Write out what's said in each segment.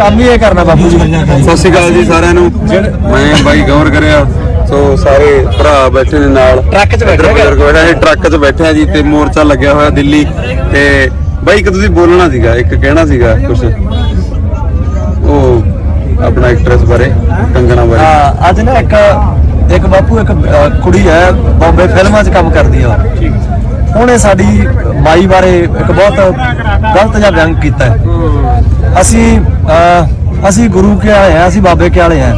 ਕੰਮ ਹੀ ਇਹ ਕਰਨਾ ਬਾਪੂ ਜੀ। ਸਤਿ ਸ਼੍ਰੀ ਅਕਾਲ ਜੀ ਸਾਰਿਆਂ ਨੂੰ। ਮੈਂ ਬਾਈ ਗੌਰ ਕਰਿਆ। ਸੋ ਸਾਰੇ ਭਰਾ ਬੈਠੇ ਨੇ ਨਾਲ। ਟਰੱਕ 'ਚ ਬੈਠੇ ਬੈਠੇ ਨੇ ਟਰੱਕ 'ਚ ਬੈਠੇ ਆ ਜੀ ਤੇ ਮੋਰਚਾ ਲੱਗਿਆ ਹੋਇਆ ਦਿੱਲੀ। ਤੇ ਬਾਈ ਇੱਕ ਤੁਸੀਂ ਬੋਲਣਾ ਸੀਗਾ ਇੱਕ ਕਹਿਣਾ ਸੀਗਾ ਕੁਝ ਉਹ ਆਪਣਾ ਐਕਟਰੈਸ ਬਾਰੇ ਕੰਗਣਾ ਬਾਰੇ। ਹਾਂ ਅੱਜ ਨਾ ਇੱਕ ਇੱਕ ਬਾਪੂ ਇੱਕ ਕੁੜੀ ਹੈ ਬੰਬੇ ਫਿਲਮਾਂ 'ਚ ਕੰਮ ਕਰਦੀ ਆ। ਉਹਨੇ ਸਾਡੀ ਬਾਈ ਬਾਰੇ ਇੱਕ ਬਹੁਤ ਗਲਤ ਜਿਹਾ ਵਿਅੰਗ ਕੀਤਾ ਹੈ। ਅਸੀਂ, ਅਹ, ਅਸੀਂ ਗੁਰੂ ਕੇ ਆਏ ਆ ਅਸੀਂ ਬਾਬੇ ਕੇ ਵਾਲੇ ਆ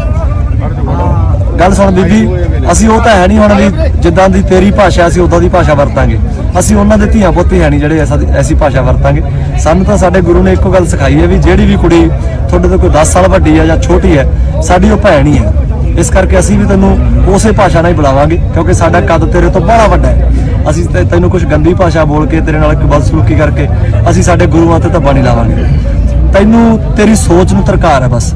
ਗੱਲ ਸੁਣ ਬੀਬੀ, ਅਸੀਂ ਉਹ ਤਾਂ ਹੈ ਨਹੀਂ ਹੁਣ ਵੀ ਜਿੱਦਾਂ ਦੀ ਤੇਰੀ ਭਾਸ਼ਾ, ਅਸੀਂ ਉਦਾਂ ਦੀ ਭਾਸ਼ਾ ਵਰਤਾਂਗੇ। ਅਸੀਂ ਉਹਨਾਂ ਦੇ ਧੀਆਂ ਪੁੱਤ ਹੀ ਹੈ ਨਹੀਂ ਜਿਹੜੇ ਐਸਾ ਐਸੀ ਭਾਸ਼ਾ ਵਰਤਾਂਗੇ। ਸਾਨੂੰ ਤਾਂ ਸਾਡੇ ਗੁਰੂ ਨੇ ਇੱਕੋ ਗੱਲ ਸਿਖਾਈ ਹੈ ਵੀ ਜਿਹੜੀ ਵੀ ਕੁੜੀ ਤੁਹਾਡੇ ਤੋਂ ਕੋਈ 10 ਸਾਲ ਵੱਡੀ ਹੈ ਜਾਂ ਛੋਟੀ ਹੈ, ਸਾਡੀ ਉਹ ਭੈਣ ਹੀ ਹੈ। ਇਸ ਕਰਕੇ ਅਸੀਂ ਵੀ ਤੈਨੂੰ ਉਸੇ ਭਾਸ਼ਾ ਨਾਲ ਹੀ ਬੁਲਾਵਾਂਗੇ, ਕਿਉਂਕਿ ਸਾਡਾ ਕੱਦ ਤੇਰੇ ਤੋਂ ਬੜਾ ਵੱਡਾ ਹੈ। ਅਸੀਂ ਤੇ- ਤੈਨੂੰ ਕੁਝ ਗੰਦੀ ਭਾਸ਼ਾ ਬੋਲ ਕੇ ਤੇਰੇ ਨਾਲ ਇੱਕ ਬਦਸਲੂਕੀ ਕਰਕੇ ਅਸੀਂ ਸਾਡੇ ਗੁਰੂਆਂ ਤੇ ਧੱਬਾ ਨਹੀਂ ਲਾਵਾਂਗੇ। ਤੈਨੂੰ ਤੇਰੀ ਸੋਚ ਨੂੰ ਤਰਕਾਰ ਹੈ ਬਸ।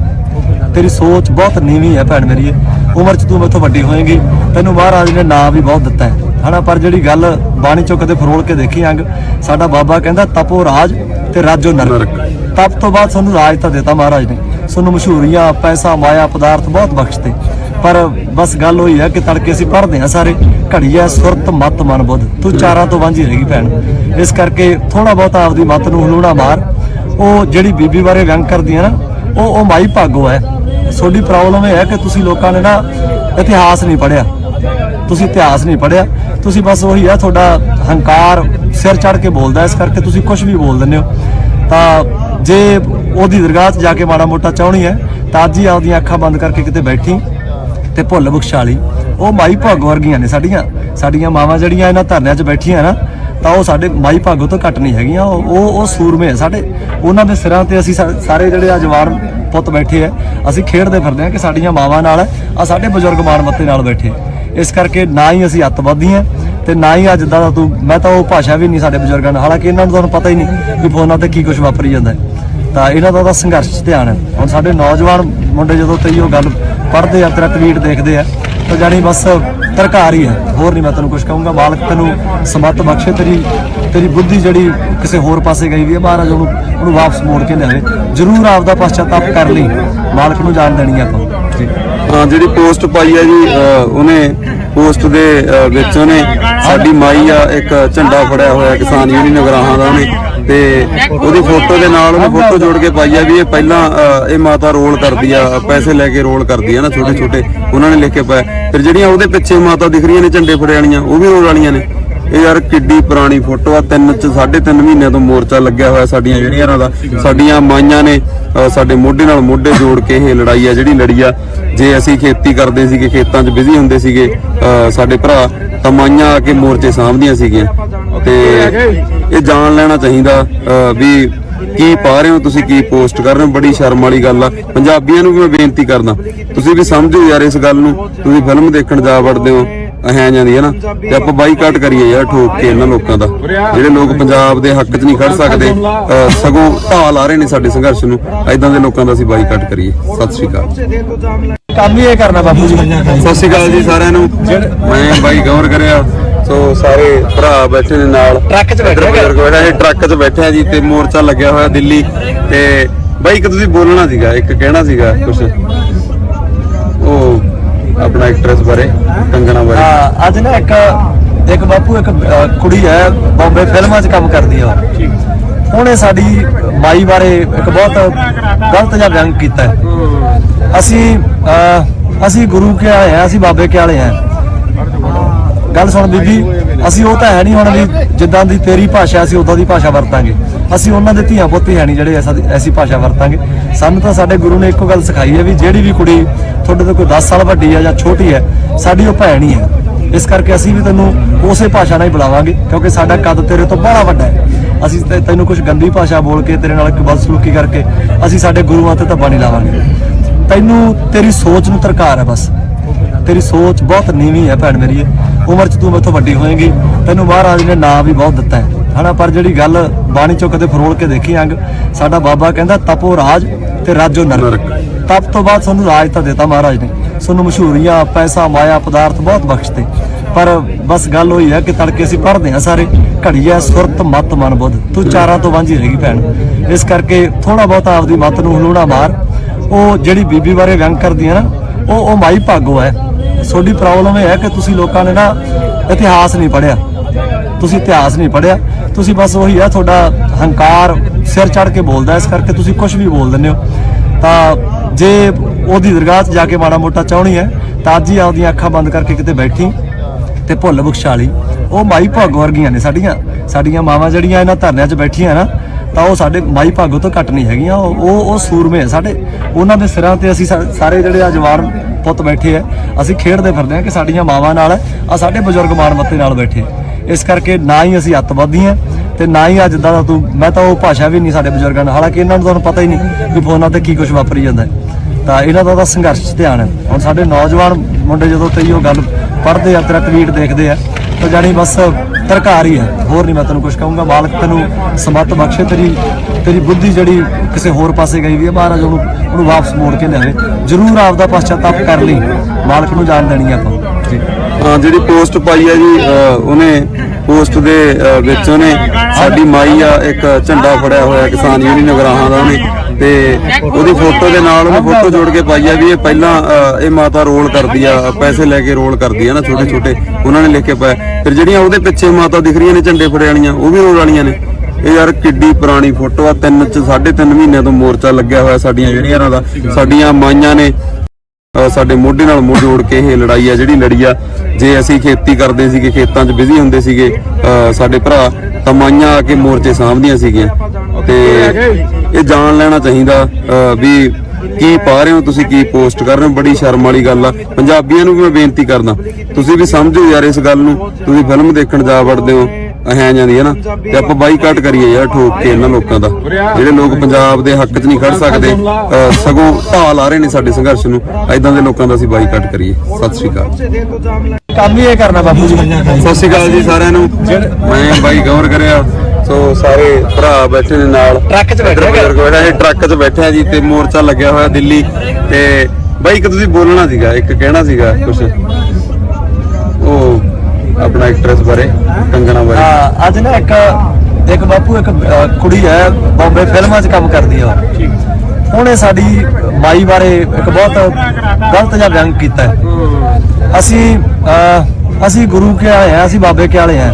ਤੇਰੀ ਸੋਚ ਬਹੁਤ ਨੀਵੀਂ ਹੈ ਭੈਣ ਮੇਰੀ। ਉਮਰ 'ਚ ਤੂੰ ਮੇਥੋਂ ਵੱਡੀ ਹੋਏਗੀ। ਤੈਨੂੰ ਮਹਾਰਾਜ ਨੇ ਨਾਂ ਵੀ ਬਹੁਤ ਦਿੱਤਾ ਹੈ। ਹਨਾ ਪਰ ਜਿਹੜੀ ਗੱਲ ਬਾਣੀ ਚੋਂ ਕਦੇ ਫਰੋਲ ਕੇ ਦੇਖੀ ਅੰਗ ਸਾਡਾ ਬਾਬਾ ਕਹਿੰਦਾ ਤਪੋ ਰਾਜ ਤੇ ਰਾਜੋ ਨਰਕ। ਤਪ ਤੋਂ ਬਾਅਦ ਸਾਨੂੰ ਰਾਜ ਤਾਂ ਦਿੱਤਾ ਮਹਾਰਾਜ ਨੇ। ਸਾਨੂੰ ਮਸ਼ਹੂਰੀਆਂ ਪੈਸਾ ਮਾਇਆ ਪਦਾਰਥ ਬਹੁਤ ਬਖਸ਼ਤੇ। ਪਰ ਬਸ ਗੱਲ ਹੋਈ ਹੈ ਕਿ ਤੜਕੇ ਅਸੀਂ ਪੜ੍ਹਦੇ ਹਾਂ ਸਾਰੇ। ਘੜੀ ਹੈ ਸੁਰਤ, ਮਤ, ਮਨ ਬੁੱਧ। ਤੂੰ ਚਾਰਾਂ ਤੋਂ ਵਾਂਝੀ ਰਹੇਗੀ ਭੈਣ। ਇਸ ਕਰਕੇ ਥੋੜਾ ਬਹੁਤ ਆਪਦੀ ਮਤ ਨੂੰ ਹਲੂਣਾ ਮਾਰ। ਉਹ ਜਿਹੜੀ ਬੀਬੀ ਬਾਰੇ ਵਿਅੰਗ ਕਰਦੀ ਹੈ ਨਾ, ਉਹ ਉਹ ਮਾਈ ਭਾਗੋ ਹੈ। ਤੁਹਾਡੀ ਪ੍ਰੋਬਲਮ ਇਹ ਹੈ ਕਿ ਤੁਸੀਂ ਲੋਕਾਂ ਨੇ ਨਾ ਇਤਿਹਾਸ ਨਹੀਂ ਪੜ੍ਹਿਆ। ਤੁਸੀਂ ਇਤਿਹਾਸ ਨਹੀਂ ਪੜ੍ਹਿਆ। ਤੁਸੀਂ ਬਸ ਉਹੀ ਹੈ, ਤੁਹਾਡਾ ਹੰਕਾਰ ਸਿਰ ਚੜ ਕੇ ਬੋਲਦਾ ਇਸ ਕਰਕੇ ਤੁਸੀਂ ਕੁਝ ਵੀ ਬੋਲ ਦਿੰਦੇ ਹੋ। ਤਾਂ ਜੇ ਉਹਦੀ ਦਰਗਾਹ 'ਚ ਜਾ ਕੇ ਮਾੜਾ ਮੋਟਾ ਚਾਹਣੀ ਹੈ, ਤਾਂ ਅੱਜ ਹੀ ਆਪਦੀਆਂ ਅੱਖਾਂ ਬੰਦ ਕਰਕੇ ਕਿਤੇ ਬੈਠੀ। ਤੇ ਭੁੱਲ ਬਖਸ਼ਾਲੀ ਉਹ ਮਾਈ ਭਾਗੋ ਵਰਗੀਆਂ ਨੇ ਸਾਡੀਆਂ। ਸਾਡੀਆਂ ਮਾਵਾਂ ਜਿਹੜੀਆਂ ਇਹਨਾਂ ਧਰਨਿਆਂ 'ਚ ਬੈਠੀਆਂ ਨਾ, ਤਾਂ ਉਹ ਸਾਡੇ ਮਾਈ ਭਾਗੋ ਤੋਂ ਘੱਟ ਨਹੀਂ ਹੈਗੀਆਂ। ਉਹ ਉਹ ਉਹ ਸੂਰਮੇ ਆ ਸਾਡੇ। ਉਹਨਾਂ ਦੇ ਸਿਰਾਂ ਤੇ ਅਸੀਂ ਸਾ- ਸਾਰੇ ਜਿਹੜੇ ਆ ਜਵਾਨ ਪੁੱਤ ਬੈਠੇ ਆ, ਅਸੀਂ ਖੇਡਦੇ ਫਿਰਦੇ ਆ ਕਿ ਸਾਡੀਆਂ ਮਾਵਾਂ ਨਾਲ, ਆ ਸਾਡੇ ਬਜ਼ੁਰਗ ਮਾਣ ਮੱਤੇ ਨਾਲ ਬੈਠੇ। ਇਸ ਕਰਕੇ ਨਾ ਹੀ ਅਸੀਂ ਅੱਤਵਾਦੀ ਆ ਤੇ ਨਾ ਹੀ ਅੱਜ ਦਾ ਤੂੰ, ਮੈਂ ਤਾਂ ਉਹ ਭਾਸ਼ਾ ਵੀ ਨਹੀਂ ਸਾਡੇ ਬਜ਼ੁਰਗਾਂ ਨਾਲ। ਹਾਲਾਂਕਿ ਇਹਨਾਂ ਨੂੰ ਤੁਹਾਨੂੰ ਪਤਾ ਹੀ ਨਹੀਂ ਕਿ ਫੋਨਾਂ ਤੇ ਕੀ ਕੁਝ ਵਾਪਰੀ ਜਾਂਦਾ ਹੈ। ਤਾਂ ਇਹਨਾਂ ਦਾ ਤਾਂ ਸੰਘਰਸ਼ 'ਚ ਧਿਆਨ ਹੈ। ਹੁਣ ਸਾਡੇ ਨੌਜਵਾਨ ਮੁੰਡੇ ਜਦੋਂ ਤੇਰੀ ਉਹ ਗੱਲ ਪੜ੍ਹਦੇ ਆ, ਤੇਰਾ ਟਵੀਟ ਦੇਖਦੇ ਆ, ਤਾਂ ਜਾਨੀ ਬਸ ਤਰਕਾਰ ਹੀ ਹੈ। ਹੋਰ ਨਹੀਂ ਮੈਂ ਤੈਨੂੰ ਕੁਝ ਕਹੂੰਗਾ। ਮਾਲਕ ਤੈਨੂੰ ਸਮਤ ਬਖਸ਼ੇ, ਤੇਰੀ ਤੇਰੀ ਬੁੱਧੀ ਜਿਹੜੀ ਕਿਸੇ ਹੋਰ ਪਾਸੇ ਗਈ ਵੀ ਹੈ, ਮਹਾਰਾਜ ਉਹਨੂੰ ਉਹਨੂੰ ਵਾਪਸ ਮੋੜ ਕੇ ਲਿਆਵੇ। ਜ਼ਰੂਰ ਆਪਦਾ ਪਛਤਾਪ ਕਰ ਲਈ। ਮਾਲਕ ਨੂੰ ਜਾਣ ਦੇਣੀ ਆਪਾਂ। ਜੀ। ਜਿਹੜੀ ਪੋਸਟ ਪਾਈ ਹੈ ਜੀ ਅਹ ਉਹਨੇ ਪੋਸਟ ਦੇ ਵਿੱਚ ਉਹਨੇ ਸਾਡੀ ਮਾਈ ਆ ਇੱਕ ਝੰਡਾ ਫੜਿਆ ਹੋਇਆ ਕਿਸਾਨ ਯੂਨੀਅਨ ਨਗਰਾਹਾਂ ਦਾ ਉਹਨੇ। ਤੇ ਉਹਦੀ ਫੋਟੋ ਦੇ ਨਾਲ ਉਹਨੇ ਫੋਟੋ ਜੋੜ ਕੇ ਪਾਈ ਆ ਵੀ ਇਹ ਪਹਿਲਾਂ ਇਹ ਮਾਤਾ ਰੋਲ ਕਰਦੀ ਆ ਪੈਸੇ ਲੈ ਕੇ ਰੋਲ ਕਰਦੀ ਆ ਨਾ ਛੋਟੇ ਛੋਟੇ ਉਹਨਾਂ ਨੇ ਲਿਖ ਕੇ ਪਾਇਆ। ਫਿਰ ਜਿਹੜੀਆਂ ਉਹਦੇ ਪਿੱਛੇ ਮਾਤਾ ਦਿਖ ਰਹੀਆਂ ਨੇ ਝੰਡੇ ਫੜੇ ਵਾਲੀਆਂ ਉਹ ਵੀ ਰੋਲ ਵਾਲੀਆਂ ਨੇ। ਇਹ ਯਾਰ ਕਿੱਡੀ ਪੁਰਾਣੀ ਫੋਟੋ ਆ ਤਿੰਨ ਚ ਸਾਢੇ ਤਿੰਨ ਮਹੀਨਿਆਂ ਤੋਂ ਮੋਰਚਾ ਲੱਗਿਆ ਹੋਇਆ ਸਾਡੀਆਂ ਯੂਨੀਅਨਾਂ ਦਾ। ਸਾਡੀਆਂ ਮਾਈਆਂ ਨੇ ਅਹ, ਸਾਡੇ ਮੋਢੇ ਨਾਲ ਮੋਢੇ ਜੋੜ ਕੇ ਇਹ ਲੜਾਈ ਆ ਜਿਹੜੀ ਲੜੀ ਆ ਜੇ ਅਸੀਂ ਖੇਤੀ ਕਰਦੇ ਸੀਗੇ ਖੇਤਾਂ 'ਚ ਬਿਜ਼ੀ ਹੁੰਦੇ ਸੀਗੇ ਸਾਡੇ ਭਰਾ ਤਾਂ ਮਾਈਆਂ ਆ ਕੇ ਮੋਰਚੇ ਸਾਂਭਦੀਆਂ ਸੀਗੀਆਂ। ਤੇ ਇਹ ਜਾਣ ਲੈਣਾ ਚਾਹੀਦਾ ਅਹ, ਵੀ ਕੀ ਪਾ ਰਹੇ ਹੋ ਤੁਸੀਂ ਕੀ ਪੋਸਟ ਕਰ ਰਹੇ ਹੋ? ਬੜੀ ਸ਼ਰਮ ਵਾਲੀ ਗੱਲ ਆ। ਪੰਜਾਬੀਆਂ ਨੂੰ ਵੀ ਮੈਂ ਬੇਨਤੀ ਕਰਦਾ ਤੁਸੀਂ ਵੀ ਸਮਝੋ ਯਾਰ ਇਸ ਗੱਲ ਨੂੰ। ਤੁਸੀਂ ਫਿਲਮ ਦੇਖਣ ਜਾ ਵੜਦੇ ਹੋ। ਅਹਾਂ ਜਾਂਦੀ ਹੈ ਨਾ ਤੇ ਆਪਾਂ ਬਾਈਕਾਟ ਕਰੀਏ ਯਾਰ ਠੋਕ ਕੇ ਇਹਨਾਂ ਲੋਕਾਂ ਦਾ। ਜਿਹੜੇ ਲੋਕ ਪੰਜਾਬ ਦੇ ਹੱਕ 'ਚ ਨਹੀਂ ਖੜ ਸਕਦੇ ਸਗੋਂ ਢਾਹ ਲਾ ਰਹੇ ਨੇ ਸਾਡੇ ਸੰਘਰਸ਼ ਨੂੰ ਐਦਾਂ ਦੇ ਲੋਕਾਂ ਦਾ ਅਸੀਂ ਬਾਈਕਾਟ ਕਰੀਏ। ਸਤਿ ਸ਼੍ਰੀ ਅਕਾਲ। ਕੰਮ ਹੀ ਇਹ ਕਰਨਾ ਬਾਪੂ ਜੀ। ਸਤਿ ਸ਼੍ਰੀ ਅਕਾਲ ਜੀ ਸਾਰਿਆਂ ਨੂੰ। ਮੈਂ ਬਾਈ ਗੌਰ ਕਰਿਆ ਸੋ ਸਾਰੇ ਭਰਾ ਬੈਠੇ ਨੇ ਨਾਲ। ਟਰੱਕ 'ਚ ਬੈਠੇ ਬੈਠੇ ਟਰੱਕ 'ਚ ਬੈਠੇ ਆ ਜੀ ਤੇ ਮੋਰਚਾ ਲੱਗਿਆ ਹੋਇਆ ਦਿੱਲੀ ਤੇ ਬਾਈ ਇੱਕ ਤੁਸੀਂ ਬੋਲਣਾ ਸੀਗਾ ਇੱਕ ਕਹਿਣਾ ਸੀਗਾ ਕੁਝ ਆਪਣਾ ਐਕਟਰੈਸ ਬਾਰੇ ਕੰਗਣਾ ਬਾਰੇ। ਹਾਂ ਅੱਜ ਨਾ ਇੱਕ ਇੱਕ ਬਾਪੂ ਇੱਕ ਕੁੜੀ ਹੈ ਬੰਬੇ ਫਿਲਮਾਂ 'ਚ ਕੰਮ ਕਰਦੀ ਆ। ਉਹਨੇ ਸਾਡੀ ਮਾਈ ਬਾਰੇ ਇੱਕ ਬਹੁਤ ਗਲਤ ਜਿਹਾ ਬਿਆਨ ਕੀਤਾ ਹੈ। ਅਸੀਂ ਅ, ਅਸੀਂ ਗੁਰੂ ਕੇ ਆਏ ਆ ਅਸੀਂ ਬਾਬੇ ਕੇ ਵਾਲੇ ਆ ਗੱਲ ਸੁਣ ਬੀਬੀ ਅਸੀਂ ਉਹ ਤਾਂ ਹੈ ਨਹੀਂ ਹੁਣ ਵੀ ਜਿੱਦਾਂ ਦੀ ਤੇਰੀ ਭਾਸ਼ਾ ਅਸੀਂ ਉਦਾਂ ਦੀ ਭਾਸ਼ਾ ਵਰਤਾਂਗੇ। ਅਸੀਂ ਉਹਨਾਂ ਦੇ ਧੀਆਂ ਪੁੱਤ ਹੈ ਨਹੀਂ ਜਿਹੜੇ ਐਸਾ ਐਸੀ ਭਾਸ਼ਾ ਵਰਤਾਂਗੇ। ਸਾਨੂੰ ਤਾਂ ਸਾਡੇ ਗੁਰੂ ਨੇ ਇੱਕੋ ਗੱਲ ਸਿਖਾਈ ਹੈ ਵੀ ਜਿਹੜੀ ਵੀ ਕੁੜੀ ਤੁਹਾਡੇ ਤੋਂ ਕੋਈ 10 ਸਾਲ ਵੱਡੀ ਹੈ ਜਾਂ ਛੋਟੀ ਹੈ, ਸਾਡੀ ਉਹ ਭੈਣ ਹੀ ਹੈ। ਇਸ ਕਰਕੇ ਅਸੀਂ ਵੀ ਤੈਨੂੰ ਉਸੇ ਭਾਸ਼ਾ ਨਾਲ ਹੀ ਬੁਲਾਵਾਂਗੇ, ਕਿਉਂਕਿ ਸਾਡਾ ਕੱਦ ਤੇਰੇ ਤੋਂ ਬੜਾ ਵੱਡਾ ਹੈ। ਅਸੀਂ ਤੈਨੂੰ ਕੁਝ ਗੰਦੀ ਭਾਸ਼ਾ ਬੋਲ ਕੇ ਤੇਰੇ ਨਾਲ ਇੱਕ ਬਦਸਲੂਕੀ ਕਰਕੇ ਅਸੀਂ ਸਾਡੇ ਗੁਰੂਆਂ ਤੇ ਧੱਬਾ ਨਹੀਂ ਲਾਵਾਂਗੇ। ਤੈਨੂੰ ਤੇਰੀ ਸੋਚ ਨੂੰ ਤਰਕਾਰ ਹੈ ਬਸ। ਤੇਰੀ ਸੋਚ ਬਹੁਤ ਨੀਵੀਂ ਹੈ ਭੈਣ ਮੇਰੀ। ਉਮਰ 'ਚ ਤੂੰ ਮੇਥੋਂ ਵੱਡੀ ਹੋਏਗੀ। ਤੈਨੂੰ ਮਹਾਰਾਜ ਨੇ ਨਾਂ ਵੀ ਬਹੁਤ ਦਿੱਤਾ ਹੈ। ਹਨਾ ਪਰ ਜਿਹੜੀ ਗੱਲ ਬਾਣੀ ਚੋਂ ਕਦੇ ਫਰੋਲ ਕੇ ਦੇਖੀ ਅੰਗ ਸਾਡਾ ਬਾਬਾ ਕਹਿੰਦਾ ਤਪੋ ਰਾਜ ਤੇ ਰਾਜੋ ਨਰਕ। ਤਪ ਤੋਂ ਬਾਅਦ ਸਾਨੂੰ ਰਾਜ ਤਾਂ ਦਿੱਤਾ ਮਹਾਰਾਜ ਨੇ। ਸਾਨੂੰ ਮਸ਼ਹੂਰੀਆਂ ਪੈਸਾ ਮਾਇਆ ਪਦਾਰਥ ਬਹੁਤ ਬਖਸ਼ਤੇ। ਪਰ ਬਸ ਗੱਲ ਹੋਈ ਹੈ ਕਿ ਤੜਕੇ ਅਸੀਂ ਪੜ੍ਹਦੇ ਆ ਸਾਰੇ ਘੜੀ ਹੈ ਸੁਰਤ ਮਤ ਮਨ ਬੁੱਧ। ਤੂੰ ਚਾਰਾਂ ਤੋਂ ਵਾਂਝੀ ਰਹੇਗੀ ਭੈਣ। ਇਸ ਕਰਕੇ ਥੋੜਾ ਬਹੁਤ ਆਪਦੀ ਮਤ ਨੂੰ ਹਲੂਣਾ ਮਾਰ। ਉਹ ਜਿਹੜੀ ਬੀਬੀ ਬਾਰੇ ਵਿਅੰਗ ਕਰਦੀ ਹੈ ਨਾ ਉਹ ਉਹ ਮਾਈ ਭਾਗੋ ਹੈ। ਤੁਹਾਡੀ ਪ੍ਰੋਬਲਮ ਇਹ ਹੈ ਕਿ ਤੁਸੀਂ ਲੋਕਾਂ ਨੇ ਨਾ ਇਤਿਹਾਸ ਨਹੀਂ ਪੜ੍ਹਿਆ। ਤੁਸੀਂ ਇਤਿਹਾਸ ਨਹੀਂ ਪੜ੍ਹਿਆ। ਤੁਸੀਂ ਬਸ ਉਹੀ ਆ ਤੁਹਾਡਾ ਹੰਕਾਰ ਸਿਰ ਚੜ ਕੇ ਬੋਲਦਾ ਇਸ ਕਰਕੇ ਤੁਸੀਂ ਕੁਝ ਵੀ ਬੋਲ ਦਿੰਦੇ ਹੋ। ਤਾਂ ਜੇ ਉਹਦੀ ਦਰਗਾਹ 'ਚ ਜਾ ਕੇ ਮਾੜਾ ਮੋਟਾ ਚਾਹਣੀ ਹੈ, ਤਾਂ ਅੱਜ ਹੀ ਆਪਦੀਆਂ ਅੱਖਾਂ ਬੰਦ ਕਰਕੇ ਕਿਤੇ ਬੈਠੀ ਤੇ ਭੁੱਲ ਬਖਸ਼ਾਲੀ ਉਹ ਮਾਈ ਭਾਗੋ ਵਰਗੀਆਂ ਨੇ ਸਾਡੀਆਂ ਸਾਡੀਆਂ ਮਾਵਾਂ ਜਿਹੜੀਆਂ ਇਹਨਾਂ ਧਰਨਿਆਂ 'ਚ ਬੈਠੀਆਂ ਨਾ, ਤਾਂ ਉਹ ਸਾਡੇ ਮਾਈ ਭਾਗੋ ਤੋਂ ਘੱਟ ਨਹੀਂ ਹੈਗੀਆਂ। ਉਹ ਉਹ ਉਹ ਸੂਰਮੇ ਆ ਸਾਡੇ। ਉਹਨਾਂ ਦੇ ਸਿਰਾਂ ਤੇ ਅਸੀਂ ਸਾ- ਸਾਰੇ ਜਿਹੜੇ ਆ ਜਵਾਨ ਪੁੱਤ ਬੈਠੇ ਆ, ਅਸੀਂ ਖੇਡਦੇ ਫਿਰਦੇ ਆ ਕਿ ਸਾਡੀਆਂ ਮਾਵਾਂ ਨਾਲ ਆ ਸਾਡੇ ਬਜ਼ੁਰਗ ਮਾਣ ਮੱਤੇ ਨਾਲ ਬੈਠੇ ਆ। ਇਸ ਕਰਕੇ ਨਾ ਹੀ ਅਸੀਂ ਅੱਤਵਾਦੀ ਹਾਂ ਤੇ ਨਾ ਹੀ ਅੱਜ ਦਾ ਤੂੰ, ਮੈਂ ਤਾਂ ਉਹ ਭਾਸ਼ਾ ਵੀ ਨਹੀਂ ਸਾਡੇ ਬਜ਼ੁਰਗਾਂ ਨਾਲ, ਹਾਲਾਂਕਿ ਇਹਨਾਂ ਨੂੰ ਤੁਹਾਨੂੰ ਪਤਾ ਹੀ ਨਹੀਂ ਕਿ ਫੋਨਾਂ ਤੇ ਕੀ ਕੁਝ ਵਾਪਰੀ ਜਾਂਦਾ ਹੈ। ਤਾਂ ਇਹਨਾਂ ਦਾ ਤਾਂ ਸੰਘਰਸ਼ 'ਚ ਧਿਆਨ ਹੈ। ਹੁਣ ਸਾਡੇ ਨੌਜਵਾਨ ਮੁੰਡੇ ਜਦੋਂ ਤੇਰੀ ਉਹ ਗੱਲ ਪੜ੍ਹਦੇ ਆ, ਤੇਰਾ ਟਵੀਟ ਦੇਖਦੇ ਆ, ਤਾਂ ਜਾਣੀ ਬਸ ਤਰਕਾਰ ਹੀ ਹੈ। ਹੋਰ ਨਹੀਂ ਮੈਂ ਤੈਨੂੰ ਕੁਝ ਕਹੂੰਗਾ। ਮਾਲਕ ਤੈਨੂੰ ਸਮਤ ਬਖਸ਼ੇ, ਤੇਰੀ ਤੇਰੀ ਬੁੱਧੀ ਜਿਹੜੀ ਕਿਸੇ ਹੋਰ ਪਾਸੇ ਗਈ ਵੀ ਹੈ, ਮਹਾਰਾਜ ਉਹਨੂੰ ਉਹਨੂੰ ਵਾਪਸ ਮੋੜ ਕੇ ਲਿਆਵੇ। ਜ਼ਰੂਰ ਆਪਦਾ ਪਛਤਾਪ ਕਰ ਲਈ। ਮਾਲਕ ਨੂੰ ਜਾਣ ਦੇਣੀ ਆ ਆਪਾਂ। ਜੀ। ਜਿਹੜੀ ਪੋਸਟ ਪਾਈ ਹੈ ਜੀ ਉਹਨੇ ਪੋਸਟ ਦੇ ਵਿੱਚ ਉਹਨੇ ਸਾਡੀ ਮਾਈ ਆ, ਇੱਕ ਝੰਡਾ ਫੜਿਆ ਹੋਇਆ ਕਿਸਾਨ ਯੂਨੀਅਨ ਨਗਰਾਹਾਂ ਦਾ ਉਹਨੇ ਤੇ ਉਹਦੀ ਫੋਟੋ ਦੇ ਨਾਲ ਉਹਨੇ ਫੋਟੋ ਜੋੜ ਕੇ ਪਾਈ ਆ ਵੀ ਇਹ ਪਹਿਲਾਂ ਇਹ ਮਾਤਾ ਰੋਲ ਕਰਦੀ ਆ, ਪੈਸੇ ਲੈ ਕੇ ਰੋਲ ਕਰਦੀ ਆ ਨਾ ਛੋਟੇ ਛੋਟੇ ਉਹਨਾਂ ਨੇ ਲਿਖ ਕੇ ਪਾਇਆ। ਫਿਰ ਜਿਹੜੀਆਂ ਉਹਦੇ ਪਿੱਛੇ ਮਾਤਾ ਦਿਖ ਰਹੀਆਂ ਨੇ ਝੰਡੇ ਫੜੇ ਵਾਲੀਆਂ, ਉਹ ਵੀ ਰੋਲ ਵਾਲੀਆਂ ਨੇ। ਇਹ ਯਾਰ ਕਿੱਡੀ ਪੁਰਾਣੀ ਫੋਟੋ ਆ, ਤਿੰਨ ਚ, ਸਾਢੇ ਤਿੰਨ ਮਹੀਨਿਆਂ ਤੋਂ ਮੋਰਚਾ ਲੱਗਿਆ ਹੋਇਆ ਸਾਡੀਆਂ ਯੂਨੀਅਨਾਂ ਦਾ, ਸਾਡੀਆਂ ਮਾਈਆਂ ਨੇ ਸਾਡੇ ਮੋਢੇ ਨਾਲ ਮੋਢ ਜੋੜ ਕੇ ਇਹ ਲੜਾਈ ਆ, ਜਿਹੜੀ ਲੜੀ ਆ, ਜੇ ਅਸੀਂ ਖੇਤੀ ਕਰਦੇ ਸੀਗੇ, ਖੇਤਾਂ 'ਚ ਬਿਜ਼ੀ ਹੁੰਦੇ ਸੀਗੇ ਸਾਡੇ ਭਰਾ ਤਾਂ ਮਾਈਆਂ ਆ ਕੇ ਮੋਰਚੇ ਸਾਂਭਦੀਆਂ ਸੀਗੀਆਂ। ਤੇ ਇਹ ਜਾਣ ਲੈਣਾ ਚਾਹੀਦਾ ਅਹ ਵੀ ਕੀ ਪਾ ਰਹੇ ਹੋ ਤੁਸੀਂ, ਕੀ ਪੋਸਟ ਕਰ ਰਹੇ ਹੋ? ਬੜੀ ਸ਼ਰਮ ਵਾਲੀ ਗੱਲ ਆ। ਪੰਜਾਬੀਆਂ ਨੂੰ ਵੀ ਮੈਂ ਬੇਨਤੀ ਕਰਦਾ, ਤੁਸੀਂ ਵੀ ਸਮਝੋ ਯਾਰ ਇਸ ਗੱਲ ਨੂੰ, ਤੁਸੀਂ ਫਿਲਮ ਦੇਖਣ ਜਾ ਵੜਦੇ ਹੋ। ਐਂ ਜਾਂਦੀ ਹੈ ਨਾ ਤੇ ਆਪਾਂ ਬਾਈਕਾਟ ਕਰੀਏ ਯਾਰ ਠੋਕ ਕੇ ਇਹਨਾਂ ਲੋਕਾਂ ਦਾ। ਜਿਹੜੇ ਲੋਕ ਪੰਜਾਬ ਦੇ ਹੱਕ 'ਚ ਨਹੀਂ ਖੜ ਸਕਦੇ ਸਗੋਂ ਢਾਹ ਲਾ ਰਹੇ ਨੇ ਸਾਡੇ ਸੰਘਰਸ਼ ਨੂੰ ਐਦਾਂ ਦੇ ਲੋਕਾਂ ਦਾ ਅਸੀਂ ਬਾਈਕਾਟ ਕਰੀਏ। ਸਤਿ ਸ਼੍ਰੀ ਅਕਾਲ। ਕੰਮ ਹੀ ਇਹ ਕਰਨਾ ਬਾਪੂ ਜੀ। ਸਤਿ ਸ਼੍ਰੀ ਅਕਾਲ ਜੀ ਸਾਰਿਆਂ ਨੂੰ। ਮੈਂ ਬਾਈ ਗੌਰ ਕਰਿਆ ਸੋ ਸਾਰੇ ਭਰਾ ਬੈਠੇ ਨੇ ਨਾਲ। ਟਰੱਕ 'ਚ ਬੈਠੇ ਬੈਠਾ ਇਹ ਟਰੱਕ 'ਚ ਬੈਠਿਆ ਜੀ ਤੇ ਮੋਰਚਾ ਲੱਗਿਆ ਹੋਇਆ ਦਿੱਲੀ ਤੇ ਬਾਈ ਇੱਕ ਤੁਸੀਂ ਬੋਲਣਾ ਸੀਗਾ ਇੱਕ ਕਹਿਣਾ ਸੀਗਾ ਕੁਝ ਆਪਣਾ ਐਕਟਰੈਸ ਬਾਰੇ ਕੰਗਣਾ ਬਾਰੇ। ਹਾਂ ਅੱਜ ਨਾ ਇੱਕ ਇੱਕ ਬਾਪੂ ਇੱਕ ਅਹ, ਕੁੜੀ ਹੈ ਬੰਬੇ ਫਿਲਮਾਂ 'ਚ ਕੰਮ ਕਰਦੀ ਆ। ਉਹ। ਉਹਨੇ ਸਾਡੀ ਮਾਈ ਬਾਰੇ ਇੱਕ ਬਹੁਤ ਗਲਤ ਜਿਹਾ ਵਿਅੰਗ ਕੀਤਾ ਹੈ। ਅਸੀਂ ਅਹ, ਅਸੀਂ ਗੁਰੂ ਕੇ ਆਏ ਆ ਅਸੀਂ ਬਾਬੇ ਕੇ ਵਾਲੇ ਆ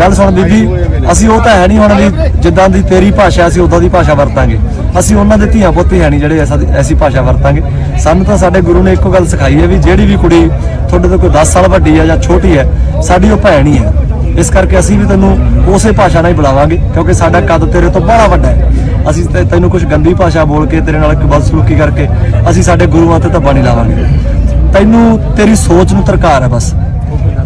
ਗੱਲ ਸੁਣ ਬੀਬੀ ਅਸੀਂ ਉਹ ਤਾਂ ਹੈ ਨਹੀਂ ਹੁਣ ਵੀ ਜਿੱਦਾਂ ਦੀ ਤੇਰੀ ਭਾਸ਼ਾ ਅਸੀਂ ਉਦਾਂ ਦੀ ਭਾਸ਼ਾ ਵਰਤਾਂਗੇ। ਅਸੀਂ ਉਹਨਾਂ ਦੇ ਧੀਆਂ ਪੁੱਤੀ ਹੈ ਨਹੀਂ ਜਿਹੜੇ ਐਸਾ ਐਸੀ ਭਾਸ਼ਾ ਵਰਤਾਂਗੇ। ਸਾਨੂੰ ਤਾਂ ਸਾਡੇ ਗੁਰੂ ਨੇ ਇੱਕੋ ਗੱਲ ਸਿਖਾਈ ਹੈ ਵੀ ਜਿਹੜੀ ਵੀ ਕੁੜੀ ਤੁਹਾਡੇ ਤੋਂ ਕੋਈ 10 ਸਾਲ ਵੱਡੀ ਹੈ ਜਾਂ ਛੋਟੀ ਹੈ, ਸਾਡੀ ਉਹ ਭੈਣ ਹੀ ਹੈ। ਇਸ ਕਰਕੇ ਅਸੀਂ ਵੀ ਤੈਨੂੰ ਉਸੇ ਭਾਸ਼ਾ ਨਾਲ ਹੀ ਬੁਲਾਵਾਂਗੇ, ਕਿਉਂਕਿ ਸਾਡਾ ਕੱਦ ਤੇਰੇ ਤੋਂ ਬੜਾ ਵੱਡਾ ਹੈ। ਅਸੀਂ ਤੈਨੂੰ ਕੁਝ ਗੰਦੀ ਭਾਸ਼ਾ ਬੋਲ ਕੇ ਤੇਰੇ ਨਾਲ ਇੱਕ ਬਦਸਲੂਕੀ ਕਰਕੇ ਅਸੀਂ ਸਾਡੇ ਗੁਰੂਆਂ ਤੇ ਧੱਬਾ ਨਹੀਂ ਲਾਵਾਂਗੇ। ਤੈਨੂੰ ਤੇਰੀ ਸੋਚ ਨੂੰ ਤਰਕਾਰ ਹੈ ਬਸ।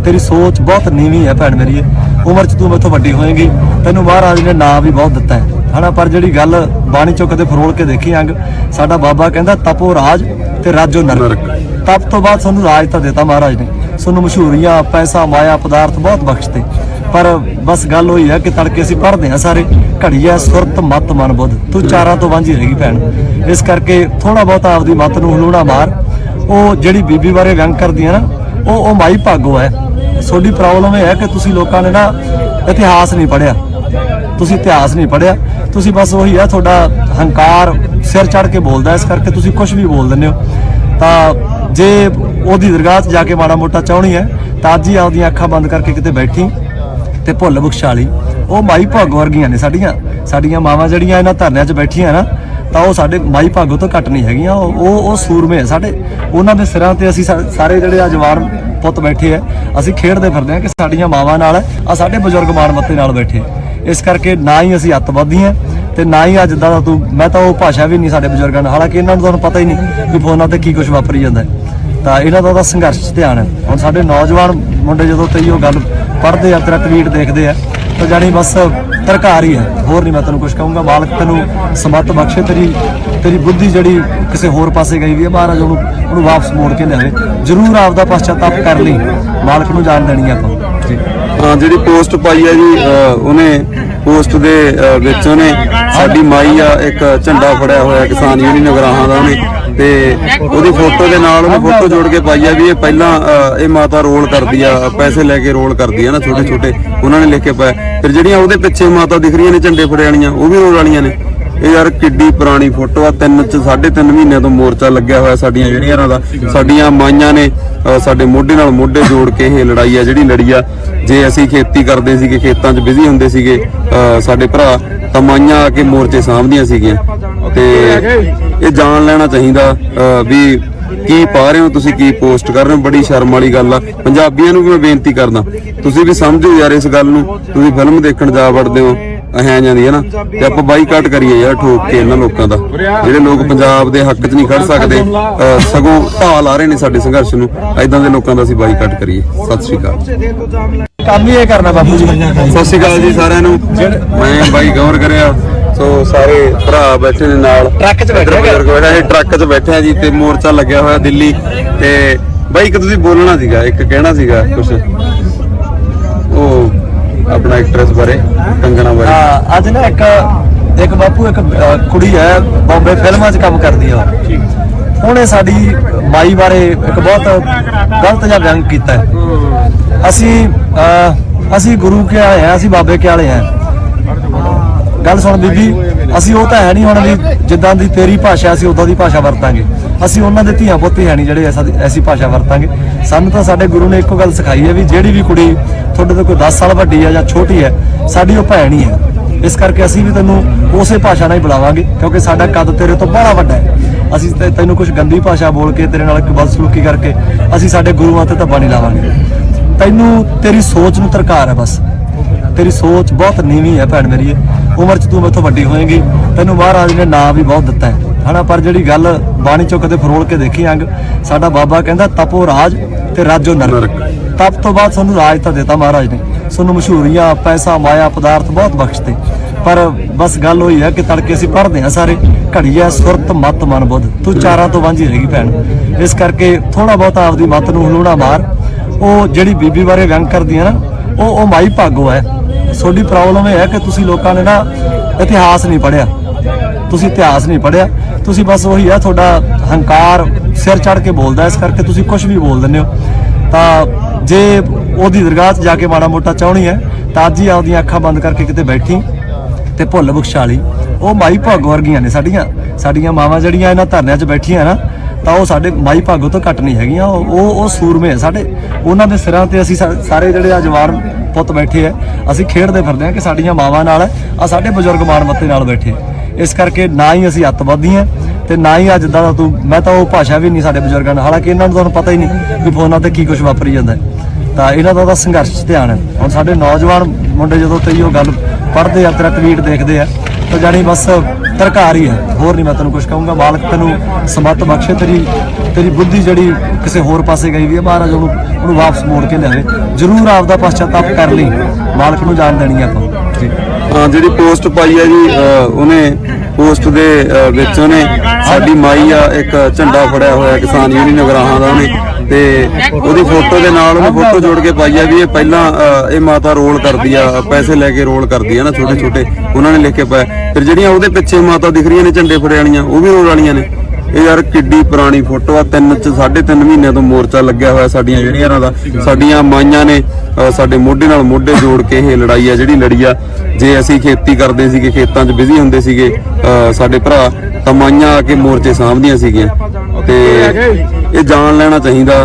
ਤੇਰੀ ਸੋਚ ਬਹੁਤ ਨੀਵੀਂ ਹੈ ਭੈਣ ਮੇਰੀ। ਉਮਰ 'ਚ ਤੂੰ ਮੈਥੋਂ ਵੱਡੀ ਹੋਏਗੀ। ਤੈਨੂੰ ਮਹਾਰਾਜ ਨੇ ਨਾਂ ਵੀ ਬਹੁਤ ਦਿੱਤਾ ਹੈ। ਹਨਾ ਪਰ ਜਿਹੜੀ ਗੱਲ ਬਾਣੀ ਚੋਂ ਕਦੇ ਫਰੋਲ ਕੇ ਦੇਖੀ ਅੰਗ ਸਾਡਾ ਬਾਬਾ ਕਹਿੰਦਾ ਤਪੋ ਰਾਜ ਤੇ ਰਾਜੋ ਨਰਕ। ਤਪ ਤੋਂ ਬਾਅਦ ਸਾਨੂੰ ਰਾਜ ਤਾਂ ਦਿੱਤਾ ਮਹਾਰਾਜ ਨੇ। ਸਾਨੂੰ ਮਸ਼ਹੂਰੀਆਂ ਪੈਸਾ ਮਾਇਆ ਪਦਾਰਥ ਬਹੁਤ ਬਖਸ਼ਤੇ। ਪਰ ਬਸ ਗੱਲ ਹੋਈ ਹੈ ਕਿ ਤੜਕੇ ਅਸੀਂ ਪੜ੍ਹਦੇ ਆ ਸਾਰੇ ਘੜੀ ਹੈ ਸੁਰਤ ਮਤ ਮਨ ਬੁੱਧ। ਤੂੰ ਚਾਰਾਂ ਤੋਂ ਵਾਂਝੀ ਰਹੇਗੀ ਭੈਣ। ਇਸ ਕਰਕੇ ਥੋੜਾ ਬਹੁਤ ਆਪਦੀ ਮਤ ਨੂੰ ਹਲੂਣਾ ਮਾਰ। ਉਹ ਜਿਹੜੀ ਬੀਬੀ ਬਾਰੇ ਵਿਅੰਗ ਕਰਦੀ ਹੈ ਨਾ ਉਹ ਉਹ ਮਾਈ ਭਾਗੋ ਹੈ। ਤੁਹਾਡੀ ਪ੍ਰੋਬਲਮ ਇਹ ਹੈ ਕਿ ਤੁਸੀਂ ਲੋਕਾਂ ਨੇ ਨਾ ਇਤਿਹਾਸ ਨਹੀਂ ਪੜ੍ਹਿਆ। ਤੁਸੀਂ ਇਤਿਹਾਸ ਨਹੀਂ ਪੜ੍ਹਿਆ। ਤੁਸੀਂ ਬਸ ਉਹੀ ਆ ਤੁਹਾਡਾ ਹੰਕਾਰ ਸਿਰ ਚੜ ਕੇ ਬੋਲਦਾ ਇਸ ਕਰਕੇ ਤੁਸੀਂ ਕੁਝ ਵੀ ਬੋਲ ਦਿੰਦੇ ਹੋ। ਤਾਂ ਜੇ ਉਹਦੀ ਦਰਗਾਹ 'ਚ ਜਾ ਕੇ ਮਾੜਾ ਮੋਟਾ ਚਾਹਣੀ ਹੈ, ਤਾਂ ਅੱਜ ਹੀ ਆਪਦੀਆਂ ਅੱਖਾਂ ਬੰਦ ਕਰਕੇ ਕਿਤੇ ਬੈਠੀ ਤੇ ਭੁੱਲ ਬਖਸ਼ਾਲੀ ਉਹ ਮਾਈ ਭਾਗੋ ਵਰਗੀਆਂ ਨੇ ਸਾਡੀਆਂ ਸਾਡੀਆਂ ਮਾਵਾਂ ਜਿਹੜੀਆਂ ਇਹਨਾਂ ਧਰਨਿਆਂ 'ਚ ਬੈਠੀਆਂ ਨਾ, ਤਾਂ ਉਹ ਸਾਡੇ ਮਾਈ ਭਾਗੋ ਤੋਂ ਘੱਟ ਨਹੀਂ ਹੈਗੀਆਂ। ਉਹ ਉਹ ਸੂਰਮੇ ਆ ਸਾਡੇ। ਉਹਨਾਂ ਦੇ ਸਿਰਾਂ ਤੇ ਅਸੀਂ ਸਾਰੇ ਜਿਹੜੇ ਆ ਜਵਾਨ ਪੁੱਤ ਬੈਠੇ ਆ, ਅਸੀਂ ਖੇਡਦੇ ਫਿਰਦੇ ਆ ਕਿ ਸਾਡੀਆਂ ਮਾਵਾਂ ਨਾਲ ਆ ਸਾਡੇ ਬਜ਼ੁਰਗ ਮਾਣ ਮੱਤੇ ਨਾਲ ਬੈਠੇ ਆ। ਇਸ ਕਰਕੇ ਨਾ ਹੀ ਅਸੀਂ ਅੱਤਵਾਦੀ ਹਾਂ ਤੇ ਨਾ ਹੀ ਅੱਜ ਦਾ ਤੂੰ, ਮੈਂ ਤਾਂ ਉਹ ਭਾਸ਼ਾ ਵੀ ਨਹੀਂ ਸਾਡੇ ਬਜ਼ੁਰਗਾਂ ਨਾਲ ਹਾਲਾਂਕਿ ਇਹਨਾਂ ਨੂੰ ਤੁਹਾਨੂੰ ਪਤਾ ਹੀ ਨਹੀਂ ਕਿ ਫੋਨਾਂ ਤੇ ਕੀ ਕੁਝ ਵਾਪਰੀ ਜਾਂਦਾ ਤਾਂ ਇਹਨਾਂ ਦਾ ਤਾਂ ਸੰਘਰਸ਼ 'ਚ ਧਿਆਨ ਹੈ। ਹੁਣ ਸਾਡੇ ਨੌਜਵਾਨ ਮੁੰਡੇ ਜਦੋਂ ਤੇਰੀ ਉਹ ਗੱਲ ਪੜ੍ਹਦੇ ਆ, ਤੇਰਾ ਟਵੀਟ ਦੇਖਦੇ ਆ, ਤਾਂ ਜਾਣੀ ਬਸ ਤਰਕਾਰ ਹੀ ਹੈ। ਹੋਰ ਨਹੀਂ ਮੈਂ ਤੈਨੂੰ ਕੁਝ ਕਹੂੰਗਾ। ਮਾਲਕ ਤੈਨੂੰ ਸਮਤ ਬਖਸ਼ੇ, ਤੇਰੀ ਤੇਰੀ ਬੁੱਧੀ ਜਿਹੜੀ ਕਿਸੇ ਹੋਰ ਪਾਸੇ ਗਈ ਵੀ ਹੈ, ਮਹਾਰਾਜ ਉਹਨੂੰ ਉਹਨੂੰ ਵਾਪਸ ਮੋੜ ਕੇ ਲਿਆਵੇ। ਜ਼ਰੂਰ ਆਪਦਾ ਪਛਤਾਪ ਕਰ ਲਈ। ਮਾਲਕ ਨੂੰ ਜਾਣ ਦੇਣੀ ਆ ਆਪਾਂ। ਜੀ। ਜਿਹੜੀ ਪੋਸਟ ਪਾਈ ਹੈ ਜੀ ਉਹਨੇ ਪੋਸਟ ਦੇ ਵਿੱਚ ਉਹਨੇ ਸਾਡੀ ਮਾਈ ਆ, ਇੱਕ ਝੰਡਾ ਫੜਿਆ ਹੋਇਆ ਕਿਸਾਨ ਯੂਨੀਅਨ ਨਗਰਾਹਾਂ ਦਾ ਉਹਨੇ ਤੇ ਉਹਦੀ ਫੋਟੋ ਦੇ ਨਾਲ ਉਹਨੇ ਫੋਟੋ ਜੋੜ ਕੇ ਪਾਈ ਆ ਵੀ ਇਹ ਪਹਿਲਾਂ ਇਹ ਮਾਤਾ ਰੋਲ ਕਰਦੀ ਆ, ਪੈਸੇ ਲੈ ਕੇ ਰੋਲ ਕਰਦੀ ਆ ਨਾ ਛੋਟੇ ਛੋਟੇ ਉਹਨਾਂ ਨੇ ਲਿਖ ਕੇ ਪਾਇਆ। ਫਿਰ ਜਿਹੜੀਆਂ ਉਹਦੇ ਪਿੱਛੇ ਮਾਤਾ ਦਿਖ ਰਹੀਆਂ ਨੇ ਝੰਡੇ ਫੜਿਆ ਵਾਲੀਆਂ, ਉਹ ਵੀ ਰੋਲ ਵਾਲੀਆਂ ਨੇ। ਇਹ ਯਾਰ ਕਿੱਡੀ ਪੁਰਾਣੀ ਫੋਟੋ ਆ ਤਿੰਨ ਚ ਸਾਢੇ ਤਿੰਨ ਮਹੀਨਿਆਂ ਤੋਂ ਮੋਰਚਾ ਲੱਗਿਆ ਹੋਇਆ ਸਾਡੀਆਂ ਜਿਹੜੀਆਂ ਦਾ ਸਾਡੀਆਂ ਮਾਈਆਂ ਨੇ ਸਾਡੇ ਮੋਢੇ ਨਾਲ ਮੋਢੇ ਜੋੜ ਕੇ ਇਹ ਲੜਾਈ ਆ ਜਿਹੜੀ ਲੜੀ ਆ। ਜੇ ਅਸੀਂ ਖੇਤੀ ਕਰਦੇ ਸੀਗੇ ਖੇਤਾਂ 'ਚ ਬਿਜ਼ੀ ਹੁੰਦੇ ਸੀਗੇ ਸਾਡੇ ਭਰਾ ਤਾਂ ਮਾਈਆਂ ਆ ਕੇ ਮੋਰਚੇ ਸਾਂਭਦੀਆਂ ਸੀਗੀਆਂ। ਤੇ ਇਹ ਜਾਣ ਲੈਣਾ ਚਾਹੀਦਾ ਅਹ, ਵੀ ਕੀ ਪਾ ਰਹੇ ਹੋ ਤੁਸੀਂ ਕੀ ਪੋਸਟ ਕਰ ਰਹੇ ਹੋ? ਬੜੀ ਸ਼ਰਮ ਵਾਲੀ ਗੱਲ ਆ। ਪੰਜਾਬੀਆਂ ਨੂੰ ਵੀ ਮੈਂ ਬੇਨਤੀ ਕਰਦਾ ਤੁਸੀਂ ਵੀ ਸਮਝੋ ਯਾਰ ਇਸ ਗੱਲ ਨੂੰ ਤੁਸੀਂ ਫਿਲਮ ਦੇਖਣ ਜਾ ਵੜਦੇ ਹੋ। ਅਹਾਂ ਜਾਂਦੀ ਹੈ ਨਾ। ਤੇ ਆਪਾਂ ਬਾਈਕਾਟ ਕਰੀਏ ਯਾਰ ਠੋਕ ਕੇ ਇਹਨਾਂ ਲੋਕਾਂ ਦਾ। ਜਿਹੜੇ ਲੋਕ ਪੰਜਾਬ ਦੇ ਹੱਕ 'ਚ ਨਹੀਂ ਖੜ ਸਕਦੇ ਸਗੋਂ ਢਾਹ ਲਾ ਰਹੇ ਨੇ ਸਾਡੇ ਸੰਘਰਸ਼ ਨੂੰ। ਐਦਾਂ ਦੇ ਲੋਕਾਂ ਦਾ ਅਸੀਂ ਬਾਈਕਾਟ ਕਰੀਏ। ਸਤਿ ਸ਼੍ਰੀ ਅਕਾਲ। ਕੰਮ ਹੀ ਇਹ ਕਰਨਾ ਬਾਪੂ ਜੀ। ਸਤਿ ਸ਼੍ਰੀ ਅਕਾਲ ਜੀ ਸਾਰਿਆਂ ਨੂੰ। ਮੈਂ ਬਾਈ ਗੌਰ ਕਰਿਆ। ਸੋ ਸਾਰੇ ਭਰਾ ਬੈਠੇ ਨੇ ਨਾਲ। ਟਰੱਕ 'ਚ ਬੈਠੇ ਬੈਠੇ ਨੇ ਟਰੱਕ 'ਚ ਬੈਠੇ ਆ ਜੀ ਤੇ ਮੋਰਚਾ ਲੱਗਿਆ ਹੋਇਆ ਦਿੱਲੀ। ਤੇ ਬਾਈ ਇੱਕ ਤੁਸੀਂ ਬੋਲਣਾ ਸੀਗਾ ਇੱਕ ਕਹਿਣਾ ਸੀਗਾ ਕੁਝ ਉਹ ਆਪਣਾ ਐਕਟਰੈਸ ਬਾਰੇ ਕੰਗਣਾ ਬਾਰੇ। ਹਾਂ ਅੱਜ ਨਾ ਇੱਕ ਇੱਕ ਬਾਪੂ ਇੱਕ ਅਹ, ਕੁੜੀ ਹੈ ਬੰਬੇ ਫਿਲਮਾਂ 'ਚ ਕੰਮ ਕਰਦੀ ਆ। ਉਹਨੇ ਸਾਡੀ ਮਾਈ ਬਾਰੇ ਇੱਕ ਬਹੁਤ ਗਲਤ ਜਿਹਾ ਬਿਆਨ ਕੀਤਾ ਹੈ। ਅਸੀਂ ਅਹ, ਅਸੀਂ ਗੁਰੂ ਕੇ ਆਏ ਆ ਅਸੀਂ ਬਾਬੇ ਕੇ ਵਾਲੇ ਆ ਗੱਲ ਸੁਣ ਬੀਬੀ ਅਸੀਂ ਉਹ ਤਾਂ ਹੈ ਨਹੀਂ ਹੁਣ ਵੀ ਜਿੱਦਾਂ ਦੀ ਤੇਰੀ ਭਾਸ਼ਾ ਅਸੀਂ ਉਦਾਂ ਦੀ ਭਾਸ਼ਾ ਵਰਤਾਂਗੇ। ਅਸੀਂ ਉਹਨਾਂ ਦੇ ਧੀਆਂ ਪੁੱਤੇ ਹੈ ਨਹੀਂ ਜਿਹੜੇ ਐਸਾ ਐਸੀ ਭਾਸ਼ਾ ਵਰਤਾਂਗੇ। ਸਾਨੂੰ ਤਾਂ ਸਾਡੇ ਗੁਰੂ ਨੇ ਇੱਕੋ ਗੱਲ ਸਿਖਾਈ ਹੈ ਵੀ ਜਿਹੜੀ ਵੀ ਕੁੜੀ ਤੁਹਾਡੇ ਤੋਂ ਕੋਈ 10 ਸਾਲ ਵੱਡੀ ਹੈ ਜਾਂ ਛੋਟੀ ਹੈ ਸਾਡੀ ਉਹ ਭੈਣ ਹੀ ਹੈ ਇਸ ਕਰਕੇ ਅਸੀਂ ਵੀ ਤੈਨੂੰ ਉਸੇ ਭਾਸ਼ਾ ਨਾਲ ਹੀ ਬੁਲਾਵਾਂਗੇ, ਕਿਉਂਕਿ ਸਾਡਾ ਕੱਦ ਤੇਰੇ ਤੋਂ ਬੜਾ ਵੱਡਾ ਹੈ। ਅਸੀਂ ਤੈਨੂੰ ਕੁਝ ਗੰਦੀ ਭਾਸ਼ਾ ਬੋਲ ਕੇ ਤੇਰੇ ਨਾਲ ਇੱਕ ਬਦਸਲੂਕੀ ਕਰਕੇ ਅਸੀਂ ਸਾਡੇ ਗੁਰੂਆਂ ਤੇ ਧੱਬਾ ਨਹੀਂ ਲਾਵਾਂਗੇ। ਤੈਨੂੰ ਤੇਰੀ ਸੋਚ ਨੂੰ ਤਰਕਾਰ ਹੈ ਬਸ। ਤੇਰੀ ਸੋਚ ਬਹੁਤ ਨੀਵੀਂ ਹੈ ਭੈਣ ਮੇਰੀ। ਉਮਰ ਚ ਤੂੰ ਮੇਥੋਂ ਵੱਡੀ ਹੋਏਗੀ। ਤੈਨੂੰ ਮਹਾਰਾਜ ਨੇ ਨਾਂ ਵੀ ਬਹੁਤ ਦਿੱਤਾ ਹੈ। ਹਨਾ ਪਰ ਜਿਹੜੀ ਗੱਲ ਬਾਣੀ ਚੋਂ ਕਦੇ ਫਰੋਲ ਕੇ ਦੇਖੀ ਅੰਗ ਸਾਡਾ ਬਾਬਾ ਕਹਿੰਦਾ ਤਪੋ ਰਾਜ ਤੇ ਰਾਜੋ ਨਰਕ। ਤਪ ਤੋਂ ਬਾਅਦ ਸਾਨੂੰ ਰਾਜ ਤਾਂ ਦਿੱਤਾ ਮਹਾਰਾਜ ਨੇ। ਸਾਨੂੰ ਮਸ਼ਹੂਰੀਆਂ ਪੈਸਾ ਮਾਇਆ ਪਦਾਰਥ ਬਹੁਤ ਬਖਸ਼ਤੇ। ਪਰ ਬਸ ਗੱਲ ਹੋਈ ਹੈ ਕਿ ਤੜਕੇ ਅਸੀਂ ਪੜ੍ਹਦੇ ਆ ਸਾਰੇ ਘੜੀਆ ਸੁਰਤ ਮਤ ਮਨ ਬੁੱਧ। ਤੂੰ ਚਾਰਾਂ ਤੋਂ ਵਾਂਝੀ ਰਹੇਗੀ ਭੈਣ। ਇਸ ਕਰਕੇ ਥੋੜਾ ਬਹੁਤ ਆਪਦੀ ਮਤ ਨੂੰ ਹਲੂਣਾ ਮਾਰ। ਉਹ ਜਿਹੜੀ ਬੀਬੀ ਬਾਰੇ ਵਿਅੰਗ ਕਰਦੀ ਹੈ ਨਾ ਉਹ ਉਹ ਮਾਈ ਭਾਗੋ ਹੈ। ਤੁਹਾਡੀ ਪ੍ਰੋਬਲਮ ਇਹ ਹੈ ਕਿ ਤੁਸੀਂ ਲੋਕਾਂ ਨੇ ਨਾ ਇਤਿਹਾਸ ਨਹੀਂ ਪੜ੍ਹਿਆ। ਤੁਸੀਂ ਇਤਿਹਾਸ ਨਹੀਂ ਪੜ੍ਹਿਆ, ਤੁਸੀਂ ਬਸ ਉਹੀ ਆ, ਤੁਹਾਡਾ ਹੰਕਾਰ ਸਿਰ ਚੜ ਕੇ ਬੋਲਦਾ ਇਸ ਕਰਕੇ ਤੁਸੀਂ ਕੁਝ ਵੀ ਬੋਲ ਦਿੰਦੇ ਹੋ। ਤਾਂ ਜੇ ਉਹਦੀ ਦਰਗਾਹ 'ਚ ਜਾ ਕੇ ਮਾੜਾ ਮੋਟਾ ਚਾਹਣੀ ਹੈ, ਤਾਂ ਅੱਜ ਹੀ ਆਪਦੀਆਂ ਅੱਖਾਂ ਬੰਦ ਕਰਕੇ ਕਿਤੇ ਬੈਠੀ ਤੇ ਭੁੱਲ ਬਖਸ਼ਾਲੀ ਉਹ ਮਾਈ ਭਾਗੋ ਵਰਗੀਆਂ ਨੇ ਸਾਡੀਆਂ ਸਾਡੀਆਂ ਮਾਵਾਂ ਜਿਹੜੀਆਂ ਇਹਨਾਂ ਧਰਨਿਆਂ 'ਚ ਬੈਠੀਆਂ ਨਾ, ਤਾਂ ਉਹ ਸਾਡੇ ਮਾਈ ਭਾਗੋ ਤੋਂ ਘੱਟ ਨਹੀਂ ਹੈਗੀਆਂ, ਉਹ ਉਹ ਸੂਰਮੇ ਆ ਸਾਡੇ। ਉਹਨਾਂ ਦੇ ਸਿਰਾਂ ਤੇ ਅਸੀਂ ਸਾ- ਸਾਰੇ ਜਿਹੜੇ ਆ ਪੁੱਤ ਬੈਠੇ ਆ, ਅਸੀਂ ਖੇਡਦੇ ਫਿਰਦੇ ਆ ਕਿ ਸਾਡੀਆਂ ਮਾਵਾਂ ਨਾਲ ਆ ਸਾਡੇ ਬਜ਼ੁਰਗ ਮਾਣ ਮੱਤੇ ਨਾਲ ਬੈਠੇ ਆ। ਇਸ ਕਰਕੇ ਨਾ ਹੀ ਅਸੀਂ ਅੱਤਵਾਦੀ ਹਾਂ ਤੇ ਨਾ ਹੀ ਅੱਜ ਦਾ ਤੂੰ, ਮੈਂ ਤਾਂ ਉਹ ਭਾਸ਼ਾ ਵੀ ਨਹੀਂ ਸਾਡੇ ਬਜ਼ੁਰਗਾਂ ਨਾਲ। ਹਾਲਾਂਕਿ ਇਹਨਾਂ ਨੂੰ ਤੁਹਾਨੂੰ ਪਤਾ ਹੀ ਨਹੀਂ ਵੀ ਫੋਨਾਂ ਤੇ ਕੀ ਕੁਝ ਵਾਪਰੀ ਜਾਂਦਾ ਤਾਂ ਇਹਨਾਂ ਦਾ ਤਾਂ ਸੰਘਰਸ਼ 'ਚ ਧਿਆਨ ਹੈ। ਹੁਣ ਸਾਡੇ ਨੌਜਵਾਨ ਮੁੰਡੇ ਜਦੋਂ ਤੇ ਉਹ ਗੱਲ ਪੜ੍ਹਦੇ ਆ, ਤੇਰਾ ਟਵੀਟ ਦੇਖਦੇ ਆ, ਤਾਂ ਜਾਣੀ ਬਸ ਤਰਕਾਰ ਹੀ ਹੈ। ਹੋਰ ਨਹੀਂ ਮੈਂ ਤੈਨੂੰ ਕੁਝ ਕਹੂੰਗਾ। ਮਾਲਕ ਤੈਨੂੰ ਸਮਤ ਬਖਸ਼ੇ, ਤੇਰੀ ਤੇਰੀ ਬੁੱਧੀ ਜਿਹੜੀ ਕਿਸੇ ਹੋਰ ਪਾਸੇ ਗਈ ਵੀ ਹੈ, ਮਹਾਰਾਜ ਉਹਨੂੰ ਉਹਨੂੰ ਵਾਪਸ ਮੋੜ ਕੇ ਲਿਆਵੇ। ਜ਼ਰੂਰ ਆਪਦਾ ਪਛਤਾਪ ਕਰ ਲਈ। ਮਾਲਕ ਨੂੰ ਜਾਣ ਦੇਣੀ ਆ ਆਪਾਂ। ਜੀ। ਜਿਹੜੀ ਪੋਸਟ ਪਾਈ ਹੈ ਜੀ, ਅਹ, ਉਹਨੇ ਪੋਸਟ ਦੇ ਵਿੱਚ ਉਹਨੇ ਸਾਡੀ ਮਾਈ ਆ, ਇੱਕ ਝੰਡਾ ਫੜਿਆ ਹੋਇਆ ਕਿਸਾਨ ਯੂਨੀਅਨ ਨਗਰਾਹਾਂ ਦਾ ਉਹਨੇ। ਤੇ ਉਹਦੀ ਫੋਟੋ ਦੇ ਨਾਲ ਉਹਨੇ ਫੋਟੋ ਜੋੜ ਕੇ ਪਾਈ ਆ ਵੀ ਇਹ ਪਹਿਲਾਂ ਇਹ ਮਾਤਾ ਰੋਲ ਕਰਦੀ ਆ, ਪੈਸੇ ਲੈ ਕੇ ਰੋਲ ਕਰਦੀ ਆ ਨਾ ਛੋਟੇ ਛੋਟੇ, ਉਹਨਾਂ ਨੇ ਲਿਖ ਕੇ ਪਾਇਆ। ਫਿਰ ਜਿਹੜੀਆਂ ਉਹਦੇ ਪਿੱਛੇ ਮਾਤਾ ਦਿਖ ਰਹੀਆਂ ਨੇ ਝੰਡੇ ਫੜੇ ਵਾਲੀਆਂ, ਉਹ ਵੀ ਰੋਲ ਵਾਲੀਆਂ ਨੇ। ਇਹ ਯਾਰ ਕਿੱਡੀ ਪੁਰਾਣੀ ਫੋਟੋ ਆ, ਤਿੰਨ ਚ, ਸਾਢੇ ਤਿੰਨ ਮਹੀਨਿਆਂ ਤੋਂ ਮੋਰਚਾ ਲੱਗਿਆ ਹੋਇਆ ਸਾਡੀਆਂ ਜਿਹੜੀਆਂ ਦਾ। ਸਾਡੀਆਂ ਮਾਈਆਂ ਨੇ ਸਾਡੇ ਮੋਢੇ ਨਾਲ ਮੋਢੇ ਜੋੜ ਕੇ ਇਹ ਲੜਾਈ ਆ, ਜਿਹੜੀ ਲੜੀ ਆ। ਜੇ ਅਸੀਂ ਖੇਤੀ ਕਰਦੇ ਸੀਗੇ, ਖੇਤਾਂ 'ਚ ਬਿਜ਼ੀ ਹੁੰਦੇ ਸੀਗੇ ਸਾਡੇ ਭਰਾ, ਤਾਂ ਮਾਈਆਂ ਆ ਕੇ ਮੋਰਚੇ ਸਾਂਭਦੀਆਂ ਸੀਗੀਆਂ। ਤੇ ਇਹ ਜਾਣ ਲੈਣਾ ਚਾਹੀਦਾ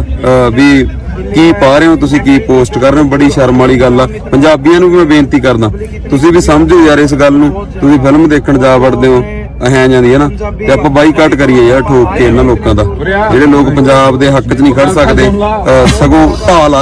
ਵੀ ਕੀ ਪਾ ਰਹੇ ਹੋ ਤੁਸੀਂ, ਕੀ ਪੋਸਟ ਕਰ ਰਹੇ ਹੋ? ਬੜੀ ਸ਼ਰਮ ਵਾਲੀ ਗੱਲ ਆ। ਪੰਜਾਬੀਆਂ ਨੂੰ ਵੀ ਮੈਂ ਬੇਨਤੀ ਕਰਦਾ, ਤੁਸੀਂ ਵੀ ਸਮਝੋ ਯਾਰ ਇਸ ਗੱਲ ਨੂੰ। ਤੁਸੀਂ ਫਿਲਮ ਦੇਖਣ ਜਾ ਵੜਦੇ ਹੋ ਅਹਾਂ ਜਾਂਦੀ ਹੈ ਨਾ? ਤੇ ਆਪਾਂ ਬਾਈਕਾਟ ਕਰੀਏ ਯਾਰ, ਠੋਕ ਕੇ ਇਹਨਾਂ ਲੋਕਾਂ ਦਾ। ਜਿਹੜੇ ਲੋਕ ਪੰਜਾਬ ਦੇ ਹੱਕ 'ਚ ਨਹੀਂ ਖੜ ਸਕਦੇ, ਅਹ ਸਗੋਂ ਢਾਲ